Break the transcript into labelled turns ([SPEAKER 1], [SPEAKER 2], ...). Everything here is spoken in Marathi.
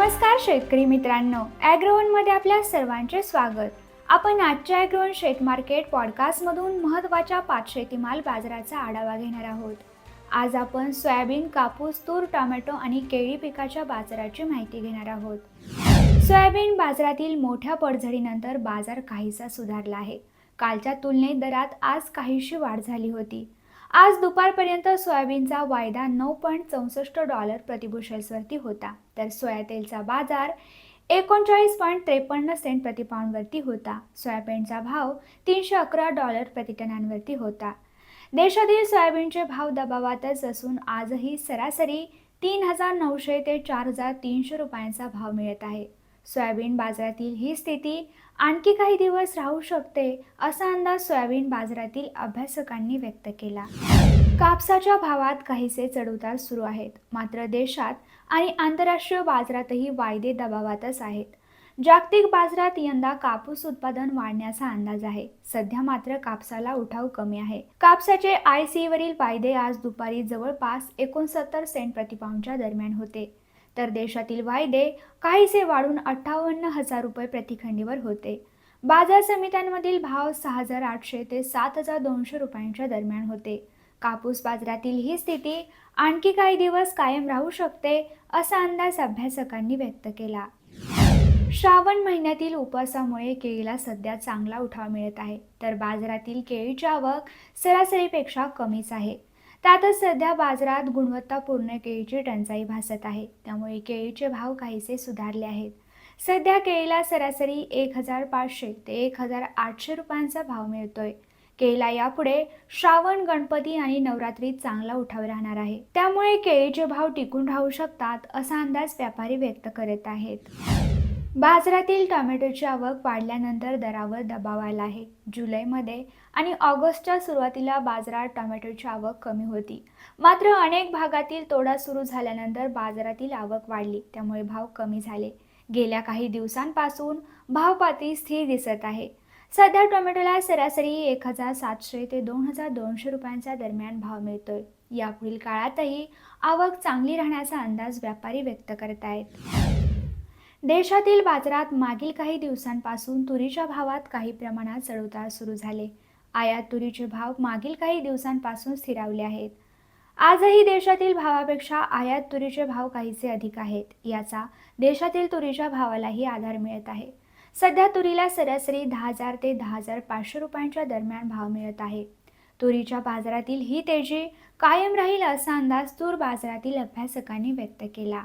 [SPEAKER 1] नमस्कार शेतकरी मित्रांनो ॲग्रोवनमध्ये आपल्या सर्वांचे स्वागत. आपण आजच्या ॲग्रोवन शेत मार्केट पॉडकास्टमधून महत्त्वाच्या पाच शेतीमाल बाजाराचा आढावा घेणार आहोत. आज आपण सोयाबीन कापूस तूर टोमॅटो आणि केळी पिकाच्या बाजाराची माहिती घेणार आहोत. सोयाबीन बाजारातील मोठ्या पडझडीनंतर बाजार काहीसा सुधारला आहे. कालच्या तुलनेत दरात आज काहीशी वाढ झाली होती. आज दुपारपर्यंत सोयाबीनचा वायदा नऊ पॉईंट चौसष्ट डॉलर प्रतिबुशेल्सवरती होता. तर सोयातेलचा बाजार एकोणचाळीस पॉईंट त्रेपन्न सेंट प्रतिपाऊंडवरती होता. सोयाबीनचा भाव तीनशे अकरा डॉलर प्रतिटनांवरती होता. देशातील सोयाबीनचे भाव दबावातच असून आजही सरासरी तीन हजार नऊशे ते चार हजार तीनशे रुपयांचा भाव मिळत आहे. सोयाबीन बाजारातील ही स्थिती आणखी काही दिवस राहू शकते असा अंदाज सोयाबीन बाजारातील अभ्यासकांनी व्यक्त केला. कापसाच्या भावात काहीसे चढउतार सुरू आहेत. मात्र देशात आणि आंतरराष्ट्रीय बाजारातही वायदे दबावातच आहेत. जागतिक बाजारात यंदा कापूस उत्पादन वाढण्याचा अंदाज आहे. सध्या मात्र कापसाला उठाव कमी आहे. कापसाचे आय सी वरील वायदे आज दुपारी जवळपास एकोणसत्तर सेंट प्रतिपाऊंडच्या दरम्यान होते. तर देशातील वायदे काहीसे वाढून अठ्ठावन्न हजार रुपये प्रतिखंडीवर होते. बाजार समित्यांमधील भाव सहा हजार आठशे ते सात हजार दोनशे रुपयांच्या दरम्यान होते. कापूस बाजारातील ही स्थिती आणखी काही दिवस कायम राहू शकते असा अंदाज अभ्यासकांनी व्यक्त केला. श्रावण महिन्यातील उपवासामुळे केळीला सध्या चांगला उठाव मिळत आहे तर बाजारातील केळीची आवक सरासरीपेक्षा कमीच आहे. त्यातच सध्या बाजारात गुणवत्तापूर्ण केळीची टंचाई भासत आहे. त्यामुळे केळीचे भाव काहीसे सुधारले आहेत. सध्या केळीला सरासरी एक हजार पाचशे ते एक हजार आठशे रुपयांचा भाव मिळतोय. केळीला यापुढे श्रावण गणपती आणि नवरात्रीत चांगला उठाव राहणार आहे. त्यामुळे केळीचे भाव टिकून राहू शकतात असा अंदाज व्यापारी व्यक्त करत आहेत. बाजारातील टोमॅटोची आवक वाढल्यानंतर दरावर दबाव आला आहे. जुलैमध्ये आणि ऑगस्टच्या सुरुवातीला बाजारात टोमॅटोची आवक कमी होती. मात्र अनेक भागातील तोडा सुरू झाल्यानंतर बाजारातील आवक वाढली त्यामुळे भाव कमी झाले. गेल्या काही दिवसांपासून भावपाती स्थिर दिसत आहे. सध्या टोमॅटोला सरासरी एक हजार सातशे ते दोन हजार दोनशे रुपयांच्या दरम्यान भाव मिळतोय. यापुढील काळातही आवक चांगली राहण्याचा अंदाज व्यापारी व्यक्त करत आहेत. देशातील बाजारात मागील काही दिवसांपासून तुरीच्या भावात काही प्रमाणात चढउतार सुरू झाले. आयात तुरीचे भाव मागील काही दिवसांपासून स्थिरावले आहेत. आजही देशातील भावापेक्षा आयात तुरीचे भाव काहीसे अधिक आहेत याचा देशातील तुरीच्या भावालाही आधार मिळत आहे. सध्या तुरीला सरासरी दहा हजार ते दहा हजार पाचशे रुपयांच्या दरम्यान भाव मिळत आहे. तुरीच्या बाजारातील ही तेजी कायम राहील असा अंदाज तूर बाजारातील अभ्यासकांनी व्यक्त केला.